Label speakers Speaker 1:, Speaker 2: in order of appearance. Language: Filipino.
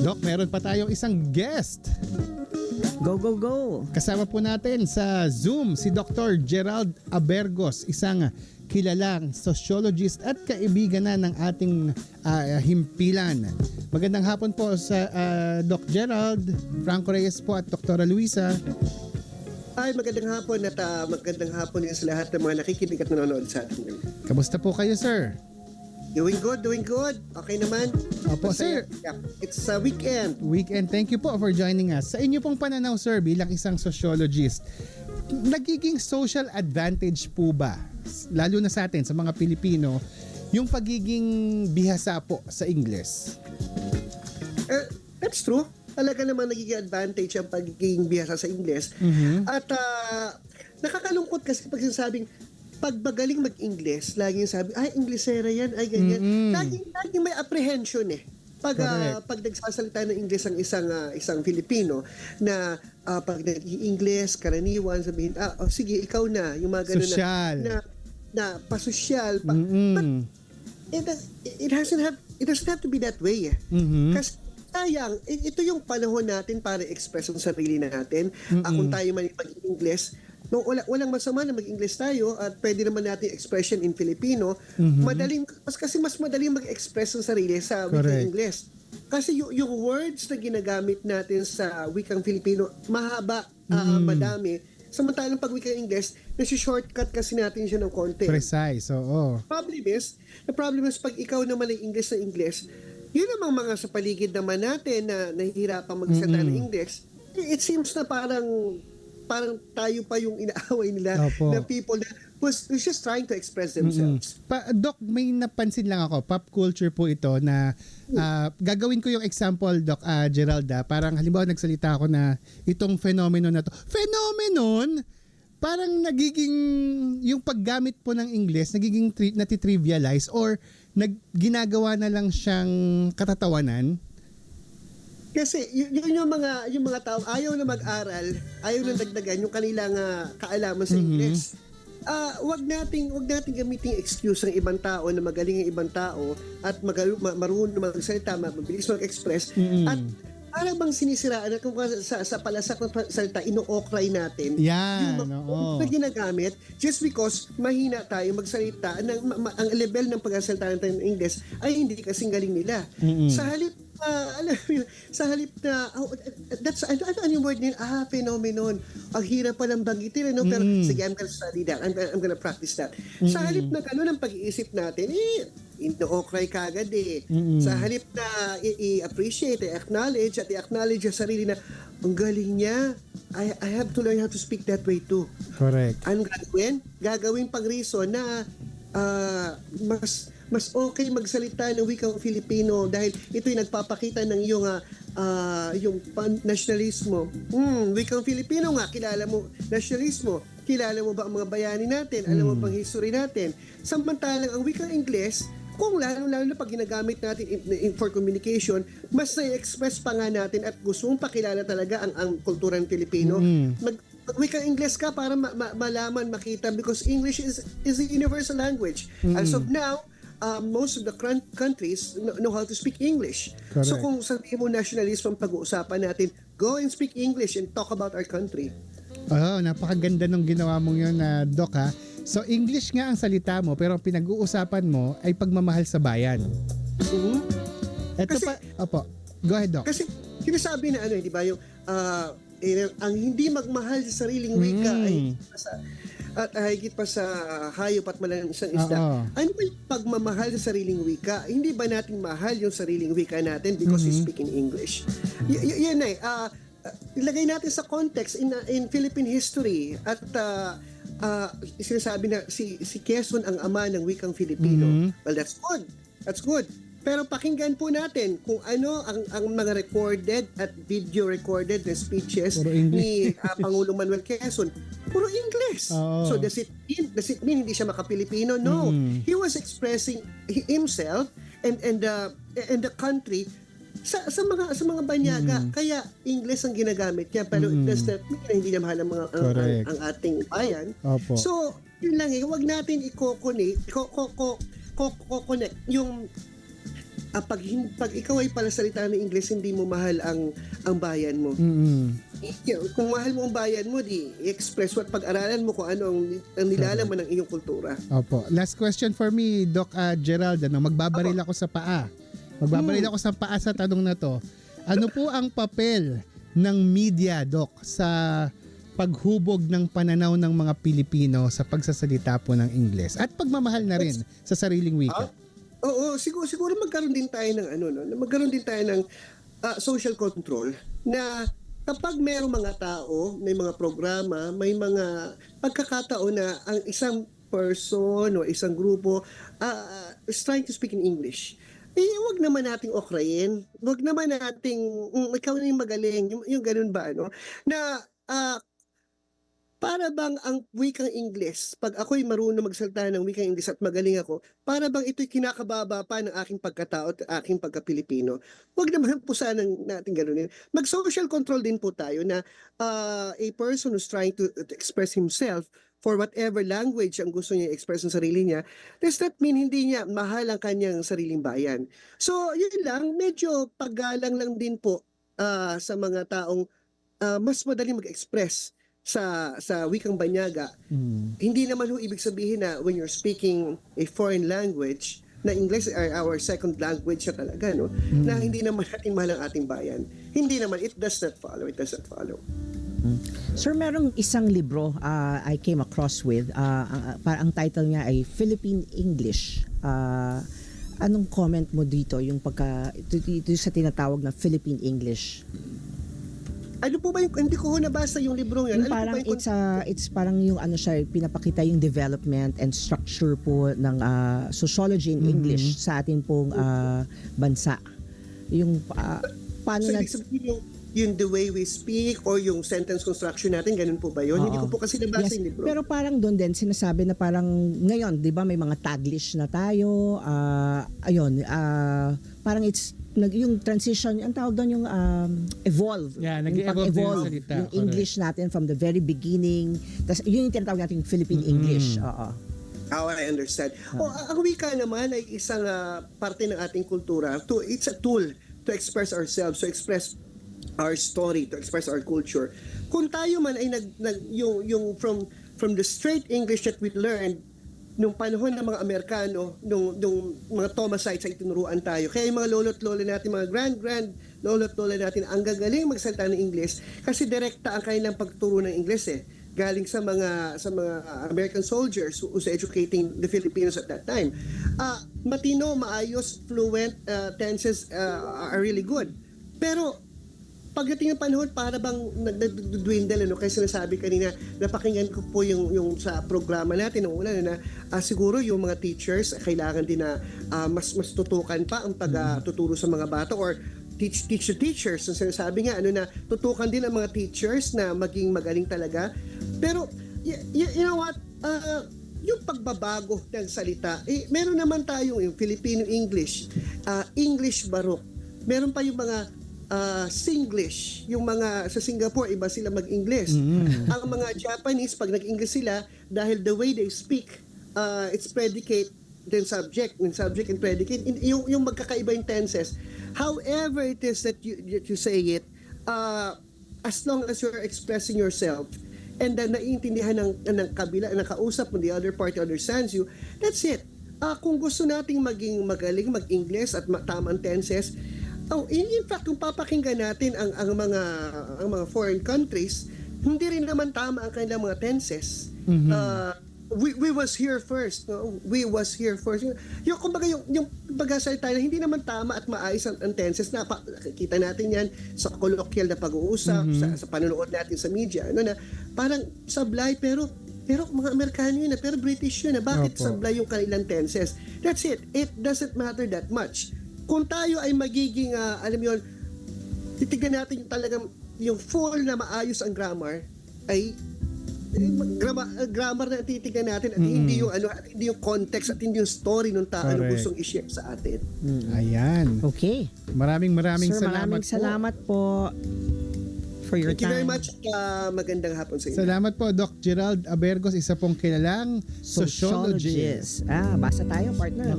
Speaker 1: Doc, meron pa tayong isang guest.
Speaker 2: Go, go, go!
Speaker 1: Kasama po natin sa Zoom si Dr. Gerald Abergos, isang kilalang sociologist at kaibigan na ng ating ah, himpilan. Magandang hapon po sa ah, Doc Gerald, Franco Reyes po at Dr. Luisa.
Speaker 3: Ay, magandang hapon at ah, magandang hapon din sa lahat ng mga nakikinig at nanonood sa atin. ngayon.
Speaker 1: Kamusta po kayo, sir?
Speaker 3: Doing good, doing good. Okay naman.
Speaker 1: Opo, sir.
Speaker 3: Yeah, It's a weekend.
Speaker 1: Weekend. Thank you po for joining us. Sa inyo pong pananaw, sir, bilang isang sociologist, nagiging social advantage po ba, lalo na sa atin, sa mga Pilipino, yung pagiging bihasa po sa Ingles?
Speaker 3: Eh, that's true. Talaga naman nagiging advantage ang pagiging bihasa sa Ingles.
Speaker 1: Mhm.
Speaker 3: At ah, nakakalungkot kasi pag sinasabing pag magaling mag-Ingles, laging sabi, ay, Inglesera yan, ay, ganyan.
Speaker 1: Mm-mm.
Speaker 3: Laging, laging may apprehension eh. Pag, ah,
Speaker 1: Correct.
Speaker 3: pag nagsasalita ng Ingles ang isang ah, isang Filipino na ah, pag nag-Ingles, karaniwan, sabihin, ah, oh, sige, ikaw na, yung mga ganun na, na, na pasosyal. Pa, but
Speaker 1: Mm-mm.
Speaker 3: it, it doesn't have, it doesn't have to be that way eh.
Speaker 1: Mhm.
Speaker 3: Kasi sayang, ito yung panahon natin para express ang sarili natin.
Speaker 1: Mm-mm.
Speaker 3: Ah, kung tayo man mag-Ingles, no, wala, walang masama na mag-Ingles tayo at pwede naman natin expression in Filipino.
Speaker 1: Mhm.
Speaker 3: Madaling, mas, kasi mas madaling mag-express ang sarili sa wikang. Ingles. Kasi yung, yung words na ginagamit natin sa wikang Filipino, mahaba, ah,
Speaker 1: Mm.
Speaker 3: madami. Samantalang pag wikang Ingles, nasi-shortcut kasi natin siya ng konti
Speaker 1: Precise, oo.
Speaker 3: problem is, the problem is pag ikaw naman ay English na English, yun namang mga sa paligid naman natin na nahihirapang magsalita ng
Speaker 1: Mm-mm.
Speaker 3: English, it seems na parang parang tayo pa yung inaaway nila
Speaker 1: Opo.
Speaker 3: na people na was who's just trying to express themselves.
Speaker 1: Mm. Pa, Doc, may napansin lang ako, pop culture po ito na ah, gagawin ko yung example, Doc ah, Geralda. Parang halimbawa nagsalita ako na itong phenomenon na to. Phenomenon? Parang nagiging, yung paggamit po ng English, nagiging tri- natitrivialize or nag, ginagawa na lang siyang katatawanan.
Speaker 3: Kasi yun, yun yung mga yung mga tao ayaw na mag-aral, ayaw na dagdagan yung kanilang ah, kaalaman sa. English. Ah, wag nating wag nating gamitin excuse ng ibang tao na magaling ang ibang tao at magalu, ma- marunong magsalita, ma- mabilis mag-express
Speaker 1: Mhm.
Speaker 3: at para bang sinisiraan at kung sa, sa palasak ng salita ino-okray natin
Speaker 1: Yan,
Speaker 3: yung
Speaker 1: oo.
Speaker 3: na ginagamit just because mahina tayo magsalita ng ma- ma- ang level ng pagsasalita natin ng English ay hindi kasing galing nila.
Speaker 1: Mm-mm.
Speaker 3: Sa halip ah, alam mo sa halip na oh, that's ano, ano, ano yung word nila? Ah, phenomenon. Ang hirap palang banggitin no pero
Speaker 1: Mm.
Speaker 3: sige I'm gonna study that. I'm, I'm gonna practice that. Sa halip na ganun ang pag-iisip natin eh ino-okray kagad eh.
Speaker 1: Mm-mm.
Speaker 3: Sa halip na i-appreciate, i-acknowledge at i-acknowledge yung sarili na ang galing niya. I, I have to learn how to speak that way too.
Speaker 1: Correct.
Speaker 3: Anong gagawin? Gagawin pang reason na ah, mas mas okay magsalita ng wikang Filipino dahil ito'y nagpapakita ng iyong ah, ah, yung nationalismo. Hmm, wikang Filipino nga, kilala mo nationalismo. Kilala mo ba ang mga bayani natin? Alam mo
Speaker 1: Hmm.
Speaker 3: bang history natin? Samantalang ang wikang Ingles, kung lalo-lalo na pag ginagamit natin in, in- for communication, mas na-express pa nga natin at gusto mong pakilala talaga ang, ang kultura ng Pilipino.
Speaker 1: Mm.
Speaker 3: Mag, mag-wika Ingles ka para ma- ma- malaman, makita because English is is a universal language. As of now, uh, most of the countries know, how to speak English.
Speaker 1: Correct.
Speaker 3: So kung sabihin mo nationalism ang pag-uusapan natin, go and speak English and talk about our country.
Speaker 1: Oh, napakaganda nung ginawa mong yun na Doc ha. So English nga ang salita mo pero ang pinag-uusapan mo ay pagmamahal sa bayan.
Speaker 3: Mhm.
Speaker 1: Ito
Speaker 3: Kasi-
Speaker 1: pa, opo. Go ahead, Doc.
Speaker 3: Kasi sinasabi na ano, eh, di ba, yung eh, ang hindi magmahal sa sariling wika
Speaker 1: Mm.
Speaker 3: ay sa at higit pa sa hayop at malansang isda.
Speaker 1: Oo.
Speaker 3: Ano ba yung pagmamahal sa sariling wika? Hindi ba natin mahal yung sariling wika natin because we
Speaker 1: Mhm.
Speaker 3: speak in English? Y- y- na eh. ah, ilagay natin sa context in ah, in Philippine history at ah, ah, sinasabi na si si Quezon ang ama ng wikang Filipino.
Speaker 1: Mhm.
Speaker 3: Well, that's good. That's good. Pero pakinggan po natin kung ano ang ang mga recorded at video recorded na speeches ni ah, Pangulong Manuel Quezon. Puro English.
Speaker 1: Oo.
Speaker 3: So does it mean, does it mean hindi siya makapilipino? No.
Speaker 1: Mm.
Speaker 3: He was expressing hi- himself and and the and the country sa sa mga sa mga banyaga
Speaker 1: Mm.
Speaker 3: kaya English ang ginagamit niya pero
Speaker 1: Mm.
Speaker 3: does that mean hindi niya mahal ang mga ang, ang, ating bayan
Speaker 1: Opo.
Speaker 3: So, yun lang eh. Huwag natin i-coconnect, co- co- co- co- co- connect yung ah, pag, hin- pag ikaw ay pala salita ng English, hindi mo mahal ang ang bayan mo. Yeah, Kung mahal mo ang bayan mo, di express what pag-aralan mo kung ano ang, ang nilalaman ng iyong kultura.
Speaker 1: Opo. Last question for me, Doc ah, Gerald. Ano, magbabaril ako sa paa. Magbabaril ako sa paa sa tanong na to. Ano po ang papel ng media, Doc, sa paghubog ng pananaw ng mga Pilipino sa pagsasalita po ng Ingles at pagmamahal na rin sa sariling wika?
Speaker 3: Oo, siguro siguro magkaroon din tayo ng ano no, magkaroon din tayo ng ah, social control na kapag mayroong mga tao, may mga programa, may mga pagkakataon na ang isang person o isang grupo ah, is trying to speak in English. Eh, wag naman nating okrayin. Wag naman nating, mm, ikaw na yung magaling. Yung, yung ganun ba, ano? Na, ah, para bang ang wikang Ingles, pag ako'y marunong magsalita ng wikang Ingles at magaling ako, para bang ito'y kinakababa pa ng aking pagkatao at aking pagka-Pilipino? Huwag naman po sana natin ganunin. Mag-social control din po tayo na uh, a person who's trying to, to express himself for whatever language ang gusto niya i-express ng sarili niya, does that mean hindi niya mahal ang kanyang sariling bayan? So, yun lang, medyo paggalang lang din po ah, sa mga taong ah, mas madaling mag-express sa sa wikang banyaga
Speaker 1: Mm.
Speaker 3: hindi naman ho ibig sabihin na when you're speaking a foreign language na English are our second language na talaga no na hindi naman natin mahal ang ating bayan hindi naman it does not follow it does not follow
Speaker 2: Sir, merong isang libro ah, I came across with. ah, ang, ah, para ang title niya ay Philippine English. Ah, anong comment mo dito yung pagka ito, ito sa tinatawag na Philippine English?
Speaker 3: Ano po ba yung hindi ko ho nabasa yung librong yan
Speaker 2: Yung
Speaker 3: ano po
Speaker 2: parang
Speaker 3: ba yung
Speaker 2: it's a, it's parang yung ano siya pinapakita yung development and structure po ng ah, sociology in
Speaker 1: Mhm.
Speaker 2: English sa ating pong ah, bansa. Yung ah, paano
Speaker 3: so
Speaker 2: na
Speaker 3: ibig sabihin yung yung the way we speak or yung sentence construction natin ganun po ba yun hindi ko
Speaker 2: Oo.
Speaker 3: po kasi nabasa
Speaker 2: Yes,
Speaker 3: yung libro
Speaker 2: Pero parang doon din sinasabi na parang ngayon, 'di ba, may mga taglish na tayo. ah ayun, ah parang it's nag yung transition, ang tawag doon yung um, evolve.
Speaker 1: Yeah,
Speaker 2: Yung
Speaker 1: yung
Speaker 2: pag-evolve, Yung
Speaker 1: correct.
Speaker 2: English natin from the very beginning. Tas yun yung tinatawag natin Philippine
Speaker 1: Mm-mm.
Speaker 2: English. Oo.
Speaker 3: How I understand. Oh, ang wika naman ay isang ah, parte ng ating kultura. To, it's a tool to express ourselves, to express our story, to express our culture. Kung tayo man ay nag, nag yung, yung from from the straight English that we learned nung panahon ng mga Amerikano, nung, nung mga Thomasites ay tinuruan tayo. Kaya yung mga lolo't lola natin, mga grand-grand lolo't lola natin, ang gagaling magsalita ng English kasi direkta ang kanilang pagturo ng English eh galing sa mga sa mga American soldiers who was educating the Filipinos at that time. Ah, matino, maayos, fluent ah, tenses ah, are really good. Pero pagdating ng panahon para bang nagdudwindle ano kasi sinasabi kanina napakinggan ko po yung yung sa programa natin nung una na ah, siguro yung mga teachers kailangan din na ah, mas mas tutukan pa ang pagtuturo sa mga bata or teach teach the teachers. So sinasabi nga ano na tutukan din ang mga teachers na maging magaling talaga. Pero y- y- you know what? Ah, yung pagbabago ng salita eh, meron naman tayong yung Filipino English ah, English Baroque. Meron pa yung mga ah, Singlish. Yung mga sa Singapore iba sila mag-English.
Speaker 1: Mm.
Speaker 3: ang mga Japanese pag nag-English sila dahil the way they speak uh, it's predicate then subject then subject and predicate. In- yung yung magkakaiba yung tenses. However it is that you that you say it uh, as long as you're expressing yourself and then naiintindihan ng ng kabila ng kausap mo the other party understands you that's it. Ah, kung gusto nating maging magaling mag-English at ma- tamang tenses Oh, in, in fact, kung papakinggan natin ang ang mga ang mga foreign countries, hindi rin naman tama ang kanilang mga tenses.
Speaker 1: Mhm.
Speaker 3: Uh, we, we was here first. No? We was here first. Yung, yung kumbaga yung yung pagkasalita na hindi naman tama at maayos ang, ang tenses na pa, nakikita natin yan sa colloquial na pag-uusap, sa, sa panonood natin sa media, ano na parang sablay pero pero mga Amerikano yun na, pero British yun na. Bakit
Speaker 1: Opo.
Speaker 3: sablay yung kanilang tenses? That's it. It doesn't matter that much kung tayo ay magiging, ah, alam yun, titignan natin yung talagang, yung full na maayos ang grammar, ay eh, grama, ah, grammar na titignan natin at
Speaker 1: Mm.
Speaker 3: hindi yung ano at hindi yung context at hindi yung story ng tao
Speaker 1: Correct.
Speaker 3: gustong i-share sa atin.
Speaker 1: Ayan.
Speaker 2: Okay.
Speaker 1: Maraming maraming
Speaker 2: Sir,
Speaker 1: salamat
Speaker 2: maraming
Speaker 1: po.
Speaker 2: salamat po for your
Speaker 3: Thank you
Speaker 2: time.
Speaker 3: very much. ah, magandang hapon sa inyo.
Speaker 1: Salamat po Doc Gerald Abergos, isa pong kilalang sociologist.
Speaker 2: Sociologist. Ah, basa tayo, partner.